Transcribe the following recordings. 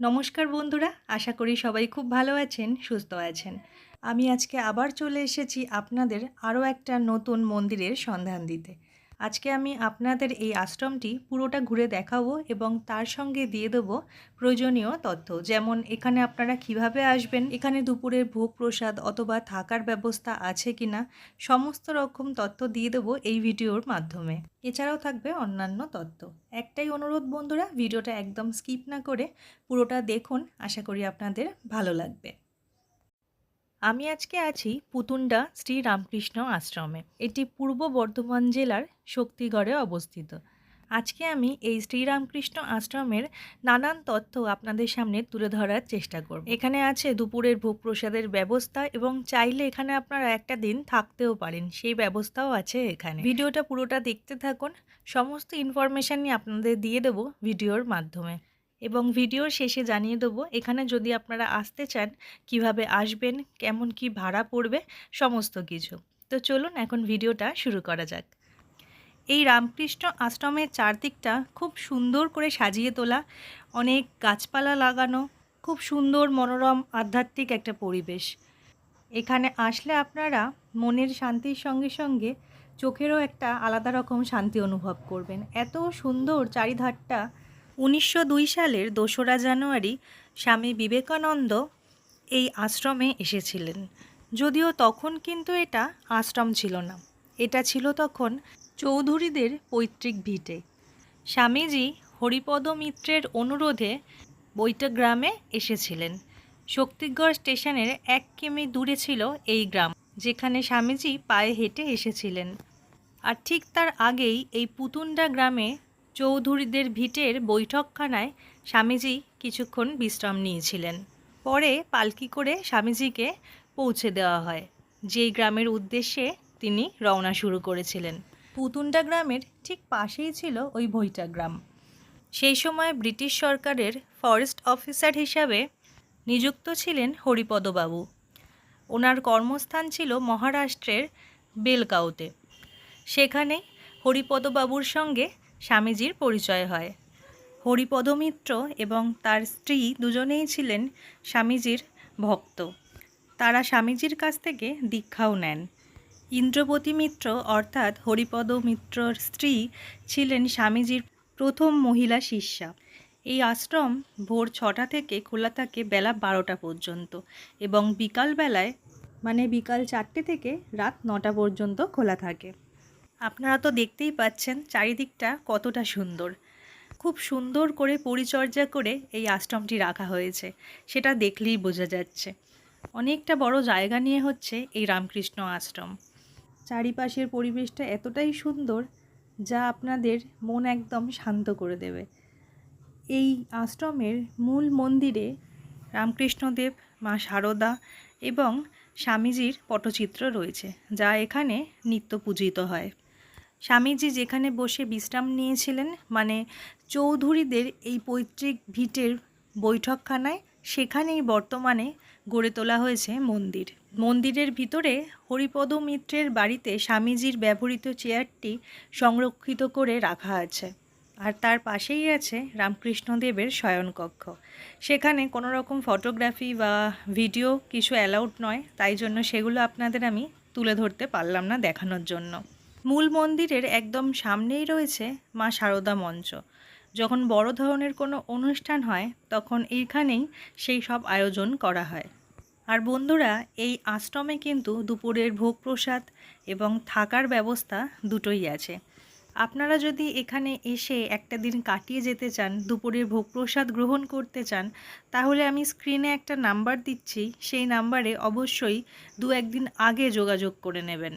নমস্কার বন্ধুরা, আশা করি সবাই খুব ভালো আছেন, সুস্থ আছেন। আমি আজকে আবার চলে এসেছি আপনাদের আরও একটা নতুন মন্দিরের সন্ধান দিতে। আজকে আমি আপনাদের এই আশ্রমটি পুরোটা ঘুরে দেখাবো এবং তার সঙ্গে দিয়ে দেবো প্রয়োজনীয় তথ্য। যেমন এখানে আপনারা কীভাবে আসবেন, এখানে দুপুরের ভোগ প্রসাদ অথবা থাকার ব্যবস্থা আছে কিনা, সমস্ত রকম তথ্য দিয়ে দেবো এই ভিডিওর মাধ্যমে। এছাড়াও থাকবে অন্যান্য তথ্য। একটাই অনুরোধ বন্ধুরা, ভিডিওটা একদম স্কিপ না করে পুরোটা দেখুন, আশা করি আপনাদের ভালো লাগবে। আমি আজকে আছি পুতুন্ডা শ্রী রামকৃষ্ণ আশ্রমে। এটি পূর্ব বর্ধমান জেলার শক্তিগড়ে অবস্থিত। আজকে আমি এই শ্রীরামকৃষ্ণ আশ্রমের নানান তথ্য আপনাদের সামনে তুলে ধরার চেষ্টা করব। এখানে আছে দুপুরের ভোগ প্রসাদের ব্যবস্থা এবং চাইলে এখানে আপনারা একটা দিন থাকতেও পারেন, সেই ব্যবস্থাও আছে এখানে। ভিডিওটা পুরোটা দেখতে থাকুন। সমস্ত ইনফরমেশানই আপনাদের দিয়ে দেবো ভিডিওর মাধ্যমে। এবং ভিডিওর শেষে জানিয়ে দেবো, এখানে যদি আপনারা আসতে চান, কীভাবে আসবেন, কেমন কি ভাড়া পড়বে, সমস্ত কিছু। তো চলুন এখন ভিডিওটা শুরু করা যাক। এই রামকৃষ্ণ আশ্রমের চারদিকটা খুব সুন্দর করে সাজিয়ে তোলা, অনেক গাছপালা লাগানো, খুব সুন্দর মনোরম আধ্যাত্মিক একটা পরিবেশ। এখানে আসলে আপনারা মনের শান্তির সঙ্গে সঙ্গে চোখেরও একটা আলাদা রকম শান্তি অনুভব করবেন। এত সুন্দর চারিধারটা উনিশশো দুই সালের দোসরা জানুয়ারি স্বামী বিবেকানন্দ এই আশ্রমে এসেছিলেন। যদিও তখন কিন্তু এটা আশ্রম ছিল না। এটা ছিল তখন চৌধুরীদের পৈতৃক ভিটে। স্বামীজি হরিপদ মিত্রের অনুরোধে বৈঠক গ্রামে এসেছিলেন। শক্তিগড় স্টেশনের এক কিমি দূরে ছিল এই গ্রাম, যেখানে স্বামীজি পায়ে হেঁটে এসেছিলেন। আর ঠিক তার আগেই এই পুতুন্ডা গ্রামে চৌধুরীদের ভিটের বৈঠকখানায় স্বামীজি কিছুক্ষণ বিশ্রাম নিয়েছিলেন। পরে পালকি করে স্বামীজিকে পৌঁছে দেওয়া হয়। যেই গ্রামের উদ্দেশ্যে তিনি রওনা শুরু করেছিলেন। পুতুন্ডা গ্রামের ঠিক পাশেই ছিল ওই ভৈটা গ্রাম। সেই সময় ব্রিটিশ সরকারের ফরেস্ট অফিসার হিসাবে নিযুক্ত ছিলেন হরিপদবাবু। ওনার কর্মস্থান ছিল মহারাষ্ট্রের বেলগাঁওতে। সেখানে হরিপদবাবুর সঙ্গে স্বামীজির পরিচয় হয়। হরিপদ মিত্র এবং তার স্ত্রী দুজনেই ছিলেন স্বামীজির ভক্ত। তারা স্বামীজির কাছ থেকে দীক্ষাও নেন। ইন্দ্রপতি মিত্র অর্থাৎ হরিপদ মিত্রর স্ত্রী ছিলেন স্বামীজির প্রথম মহিলা শিষ্যা। এই আশ্রম ভোর ছটা থেকে খোলা থাকে বেলা বারোটা পর্যন্ত এবং বিকালবেলায় মানে বিকাল চারটে থেকে রাত নটা পর্যন্ত খোলা থাকে। আপনারা তো দেখতেই পাচ্ছেন চারিদিকটা কতটা সুন্দর। খুব সুন্দর করে পরিচর্যা করে এই আশ্রমটি রাখা হয়েছে, সেটা দেখলেই বোঝা যাচ্ছে। অনেকটা বড় জায়গা নিয়ে হচ্ছে এই রামকৃষ্ণ আশ্রম। চারিপাশের পরিবেশটা এতটাই সুন্দর যা আপনাদের মন একদম শান্ত করে দেবে। এই আশ্রমের মূল মন্দিরে রামকৃষ্ণদেব, মা শারদা এবং স্বামীজির পটচিত্র রয়েছে, যা এখানে নিত্য পূজিত হয়। স্বামীজি যেখানে বসে বিশ্রাম নিয়েছিলেন মানে চৌধুরীদের এই পৈতৃক ভিটের বৈঠকখানায়, সেখানেই বর্তমানে গড়ে তোলা হয়েছে মন্দির। মন্দিরের ভিতরে হরিপদ মিত্রের বাড়িতে স্বামীজির ব্যবহৃত চেয়ারটি সংরক্ষিত করে রাখা আছে। আর তার পাশেই আছে রামকৃষ্ণদেবের শয়নকক্ষ। সেখানে কোনো রকম ফটোগ্রাফি বা ভিডিও কিছু অ্যালাউড নয়, তাই জন্য সেগুলো আপনাদের আমি তুলে ধরতে পারলাম না দেখানোর জন্য। মূল মন্দিরের একদম সামনেই রয়েছে মা শারদা মঞ্চ। যখন বড় ধরনের কোনো অনুষ্ঠান হয়, তখন এইখানেই সেই সব আয়োজন করা হয়। আর বন্ধুরা, এই আশ্রমে কিন্তু দুপুরের ভোগ প্রসাদ এবং থাকার ব্যবস্থা দুটোই আছে। আপনারা যদি এখানে এসে একটা দিন কাটিয়ে যেতে চান, দুপুরের ভোগ প্রসাদ গ্রহণ করতে চান, তাহলে আমি স্ক্রিনে একটা নাম্বার দিচ্ছি। সেই নাম্বারে অবশ্যই দু একদিন আগে যোগাযোগ করে নেবেন।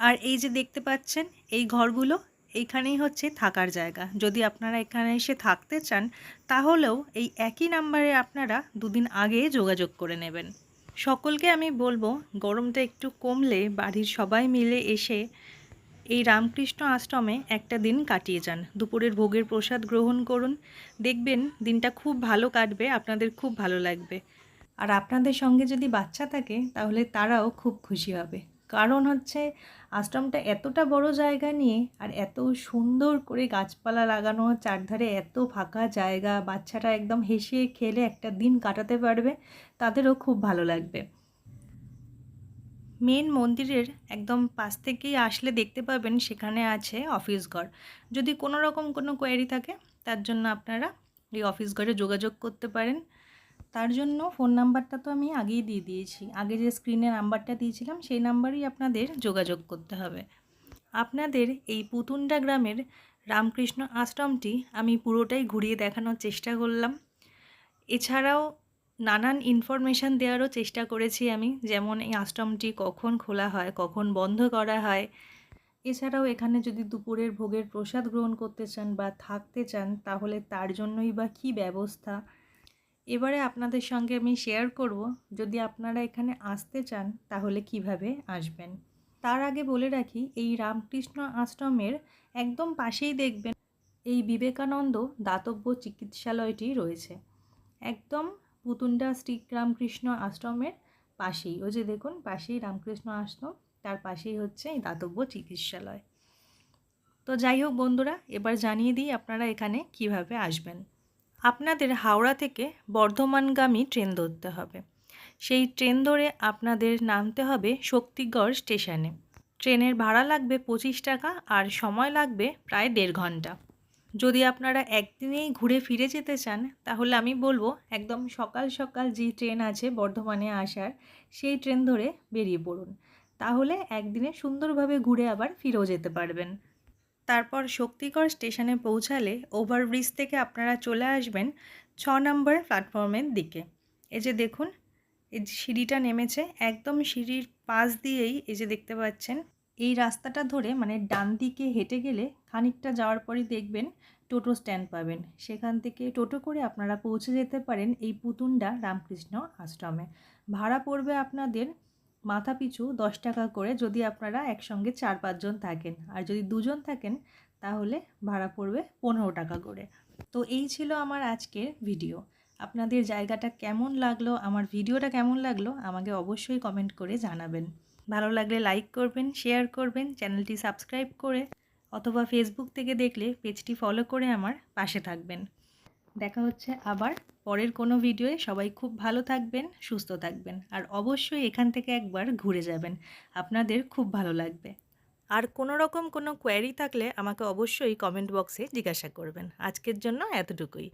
আর এই যে দেখতে পাচ্ছেন, এই ঘরগুলো এইখানেই হচ্ছে থাকার জায়গা। যদি আপনারা এখানে এসে থাকতে চান, তাহলেও এই একই নাম্বারে আপনারা দুদিন আগে যোগাযোগ করে নেবেন। সকলকে আমি বলব, গরমটা একটু কমলে বাড়ির সবাই মিলে এসে এই রামকৃষ্ণ আশ্রমে একটা দিন কাটিয়ে যান। দুপুরের ভোগের প্রসাদ গ্রহণ করুন। দেখবেন দিনটা খুব ভালো কাটবে, আপনাদের খুব ভালো লাগবে। আর আপনাদের সঙ্গে যদি বাচ্চা থাকে, তাহলে তারাও খুব খুশি হবে। কারণ হচ্ছে আশ্রমটা এতটা বড় জায়গা নিয়ে আর এত সুন্দর করে গাছপালা লাগানো, চারধারে এত ফাঁকা জায়গা, বাচ্চারা একদম হেসে খেলে একটা দিন কাটাতে পারবে, তাদেরও খুব ভালো লাগবে। মেন মন্দিরের একদম পাশ থেকেই আসলে দেখতে পাবেন সেখানে আছে অফিস ঘর। যদি কোনো রকম কোনো কোয়ারি থাকে, তার জন্য আপনারা এই অফিস ঘরে যোগাযোগ করতে পারেন। তার জন্য ফোন নাম্বারটা তো আমি আগেই দিয়ে দিয়েছি। আগে যে স্ক্রিনে নাম্বারটা দিয়েছিলাম, সেই নাম্বারেই আপনাদের যোগাযোগ করতে হবে। আপনাদের এই পুতুন্ডা গ্রামের রামকৃষ্ণ আশ্রমটি আমি পুরোটাই ঘুরিয়ে দেখানোর চেষ্টা করলাম। এছাড়াও নানান ইনফরমেশান দেওয়ারও চেষ্টা করেছি আমি, যেমন এই আশ্রমটি কখন খোলা হয়, কখন বন্ধ করা হয়। এছাড়াও এখানে যদি দুপুরের ভোগের প্রসাদ গ্রহণ করতে চান বা থাকতে চান, তাহলে তার জন্যই বা কী ব্যবস্থা? এবারে আপনাদের সঙ্গে আমি শেয়ার করব, যদি আপনারা এখানে আসতে চান, তাহলে কীভাবে আসবেন? তার আগে বলে রাখি, এই রামকৃষ্ণ আশ্রমের একদম পাশেই দেখবেন এই বিবেকানন্দ দাতব্য চিকিৎসালয়টি রয়েছে। একদম পুতুন্ডা শ্রী রামকৃষ্ণ আশ্রমের পাশেই। ওই যে দেখুন, পাশেই রামকৃষ্ণ আশ্রম, তার পাশেই হচ্ছে এই দাতব্য চিকিৎসালয়। তো যাই হোক বন্ধুরা, এবার জানিয়ে দিই আপনারা এখানে কীভাবে আসবেন। আপনাদের হাওড়া থেকে বর্ধমানগামী ট্রেন ধরতে হবে। সেই ট্রেন ধরে আপনাদের নামতে হবে শক্তিগড় স্টেশনে। ট্রেনের ভাড়া লাগবে পঁচিশ টাকা আর সময় লাগবে প্রায় দেড় ঘণ্টা। যদি আপনারা একদিনেই ঘুরে ফিরে যেতে চান, তাহলে আমি বলব একদম সকাল সকাল যে ট্রেন আছে বর্ধমানে আসার, সেই ট্রেন ধরে বেরিয়ে পড়ুন। তাহলে একদিনে সুন্দরভাবে ঘুরে আবার ফিরেও যেতে পারবেন। তারপর শক্তিগড় স্টেশনে পৌঁছালে ওভারব্রিজ থেকে আপনারা চলে আসবেন ছ নম্বর প্ল্যাটফর্মের দিকে। এই যে দেখুন, এই যে সিঁড়িটা নেমেছে, একদম সিঁড়ির পাশ দিয়েই এই যে দেখতে পাচ্ছেন, এই রাস্তাটা ধরে মানে ডান দিকে হেঁটে গেলে খানিকটা যাওয়ার পরই দেখবেন টোটো স্ট্যান্ড পাবেন। সেখান থেকে টোটো করে আপনারা পৌঁছে যেতে পারেন এই পুতুন্ডা রামকৃষ্ণ আশ্রমে। ভাড়া পড়বে আপনাদের মাথা পিছু দশ টাকা করে যদি আপনারা একসঙ্গে চার পাঁচজন থাকেন। আর যদি দুজন থাকেন, তাহলে ভাড়া পড়বে পনেরো টাকা করে। তো এই ছিল আমার আজকের ভিডিও। আপনাদের জায়গাটা কেমন লাগল, আমার ভিডিওটা কেমন লাগল, আমাকে অবশ্যই কমেন্ট করে জানাবেন। ভালো লাগলে লাইক করবেন, শেয়ার করবেন, চ্যানেলটি সাবস্ক্রাইব করে, অথবা ফেসবুক থেকে দেখলে পেজটি ফলো করে আমার পাশে থাকবেন। দেখা হচ্ছে আবার পরের কোনো ভিডিওয়ে। সবাই খুব ভালো থাকবেন, সুস্থ থাকবেন আর অবশ্যই এখান থেকে একবার ঘুরে যাবেন। আপনাদের খুব ভালো লাগবে। আর কোনো রকম কোনো কোয়ারি থাকলে আমাকে অবশ্যই কমেন্ট বক্সে জিজ্ঞাসা করবেন। আজকের জন্য এতটুকুই।